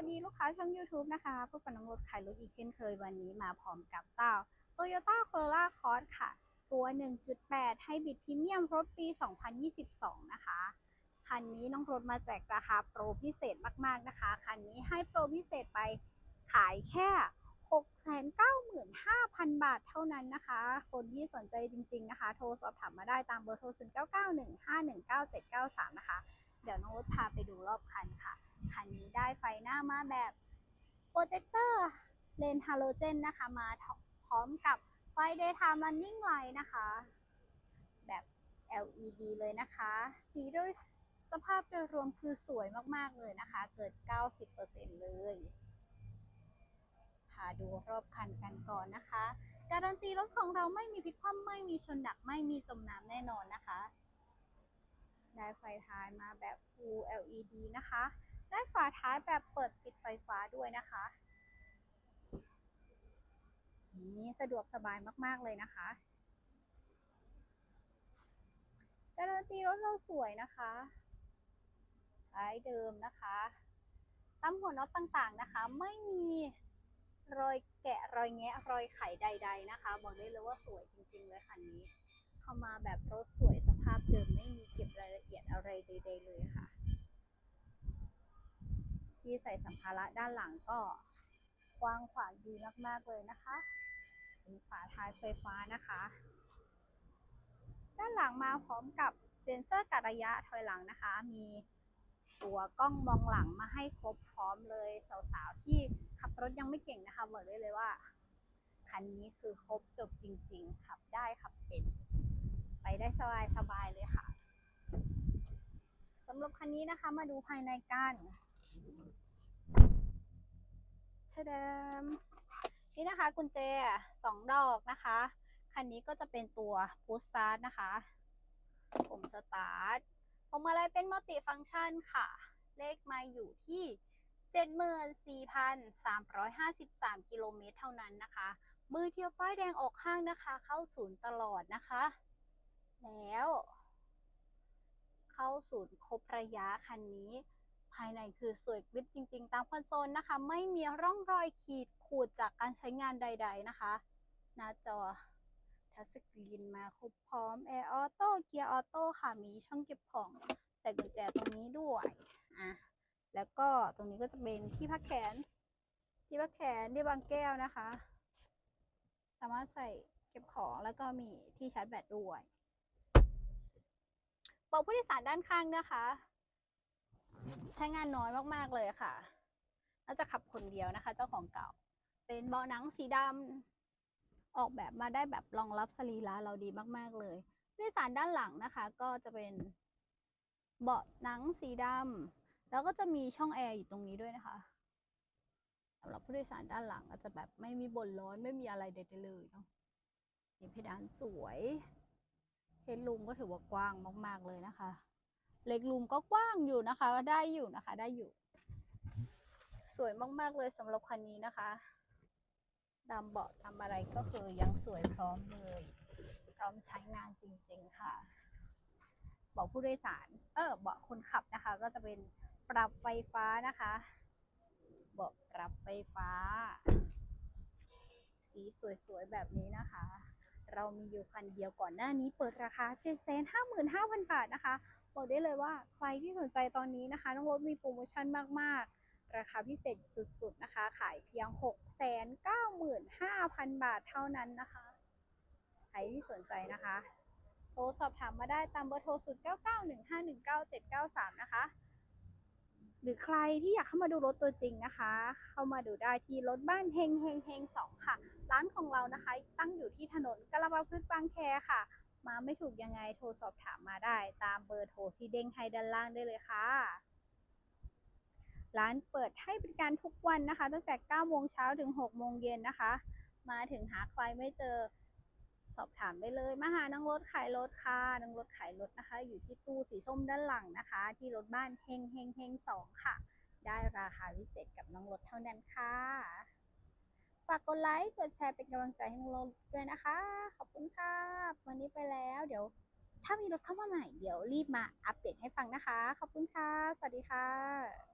วัสดีลูกค้าช่อง YouTube นะคะพบกับน้องรถขายรถอีกเช่นเคยวันนี้มาพร้อมกับเจ้า Toyota Corolla Cross ค่ะ ตัว 1.8 ให้บิดพรีเมียมรถปี 2022 นะคะ คันนี้น้องรถมาแจกราคาโปรพิเศษมากๆนะคะ คันนี้ให้โปรพิเศษไปขายแค่ 695,000 บาทเท่านั้นนะคะ คนที่สนใจจริง ๆ นะคะ โทรสอบถามมาได้ตามเบอร์โทร 0991519793 นะคะ ดี๋ยวน้องรถพาไปดูรอบคันค่ะ คันนี้ได้ไฟหน้ามาแบบโปรเจคเตอร์เลนฮาโลเจนนะคะ มาพร้อมกับไฟ Daytime Running Light นะคะ แบบ LED เลยนะคะ สีโดยสภาพโดยรวมคือสวยมากๆเลยนะคะ เกิด 90%เลยพาดูรอบคันกันก่อนนะคะ การันตีรถของเราไม่มีพลิกคว่ำไม่มีชนดักไม่มีจมน้ำแน่นอนนะคะ ได้ไฟท้ายมาแบบ Full LED นะคะ ได้ฝาท้ายแบบเปิดปิดไฟฟ้าด้วยนะคะ นี่สะดวกสบายมากๆเลยนะคะการันตีรถเราสวยนะคะท้ายเดิมนะคะตั้มหัวน็อตต่างๆนะคะ ไม่มีรอยแกะรอยแงะรอยไขใด ๆ นะคะ บอกได้เลยว่าสวยจริง ๆ เลยคันนี้ เข้ามาแบบรถสวยสภาพเดิมไม่มีเก็บรายละเอียดอะไรใดๆเลยค่ะ ที่ใส่สัมภาระด้านหลังก็กว้างขวางดีมากๆเลยนะคะเป็นฝาท้ายไฟฟ้านะคะ ด้านหลังมาพร้อมกับเซ็นเซอร์กัดระยะถอยหลังนะคะ มีตัวกล้องมองหลังมาให้ครบพร้อมเลยสาวๆที่ขับรถยังไม่เก่งนะคะบอกได้เลยว่าคันนี้คือครบจบจริงๆ ขับได้ขับเป็น ไปได้สบายๆเลยค่ะสำหรับคันนี้นะคะมาดูภายในกันชะดมนี่นะคะกุญแจสองดอกนะคะ คันนี้ก็จะเป็นตัวพุชสตาร์ทนะคะปุ่มสตาร์ทพวงมาลัยเป็นมัลติฟังก์ชันค่ะ เลขไมาอยู่ที่ 74,353 กิโลเมตรเท่านั้นนะคะ มือเทียวป้ายแดงออกข้างนะคะ เข้าศูนย์ตลอดนะคะ แล้ว เข้าศูนย์ครบระยะคันนี้ ภายในคือสวยกริบจริง ๆ ตามคอนโซลนะคะ ไม่มีร่องรอยขีดขูดจากการใช้งานใด ๆนะคะ หน้าจอทัชสกรีนมาครบพร้อมแอร์ออโต้เกียร์ออโต้ค่ะมีช่องเก็บของใส่กุญแจตรงนี้ด้วยอะแล้วก็ตรงนี้ก็จะเป็นที่พักแขน ที่พักแขนที่บางแก้วนะคะ สามารถใส่เก็บของแล้วก็มีที่ชาร์จแบตด้วย เบาะผู้โดยสารด้านข้างนะคะ ใช้งานน้อยมากๆเลยค่ะน่าจะขับคนเดียวนะคะ เจ้าของเก่า เป็นเบาะหนังสีดำออกแบบมาได้แบบรองรับสรีระเราดีมากๆเลยผู้โดยสารด้านหลังนะคะ ก็จะเป็นเบาะหนังสีดำแล้วก็จะมีช่องแอร์อยู่ตรงนี้ด้วยนะคะสำหรับผู้โดยสารด้านหลังก็จะแบบไม่มีบ่นร้อนไม่มีอะไรใดๆเลยเนาะนี่เพดานสวย เฮดรูมก็ถือว่ากว้างมาก ๆ เลยนะคะ เล็กรูมก็กว้างอยู่นะคะ ได้อยู่นะคะ ได้อยู่ สวยมาก ๆ เลยสำหรับคันนี้นะคะดำเบาะทำอะไรก็คือยังสวยพร้อมเลย พร้อมใช้งานจริง ๆ ค่ะ เบาะผู้โดยสาร เออเบาะคนขับนะคะ ก็จะเป็นปรับไฟฟ้านะคะ เบาะปรับไฟฟ้า สีสวย ๆ แบบนี้นะคะ เรามีอยู่คันเดียวก่อนหน้านี้เปิดราคา 755,000 บาทนะคะ บอกได้เลยว่าใครที่สนใจตอนนี้นะคะน้องรถมีโปรโมชั่นมากๆ ราคาพิเศษสุดๆนะคะ ขายเพียง 695,000 บาทเท่านั้นนะคะ ใครที่สนใจนะคะ โทรสอบถามมาได้ตามเบอร์โทร 0991519793 นะคะ หรือใครที่อยากเข้ามาดูรถตัวจริงนะคะ เข้ามาดูได้ที่รถบ้านเฮงเฮงเฮงสองค่ะ ร้านของเรานะคะ ตั้งอยู่ที่ถนนกระบะพึกษ์บางแคค่ะ มาไม่ถูกยังไงโทรสอบถามมาได้ ตามเบอร์โทรที่เด้งให้ด้านล่างได้เลยค่ะ ร้านเปิดให้บริการทุกวันนะคะ ตั้งแต่9โมงเช้าถึง6โมงเย็นนะคะ มาถึงหาใครไม่เจอ สอบถามได้เลยมาหานังรถขายรถค่ะนังรถขายรถนะคะ อยู่ที่ตู้สีส้มด้านหลังนะคะ ที่รถบ้านเฮงเฮงเฮงสองค่ะ ได้ราคาพิเศษกับน้องรถเท่านั้นค่ะฝากกดไลค์กดแชร์เป็นกำลังใจให้น้องรถด้วยนะคะ ขอบคุณค่ะวันนี้ไปแล้วเดี๋ยว ถ้ามีรถเข้ามาใหม่เดี๋ยวรีบมาอัปเดตให้ฟังนะคะ ขอบคุณค่ะ สวัสดีค่ะ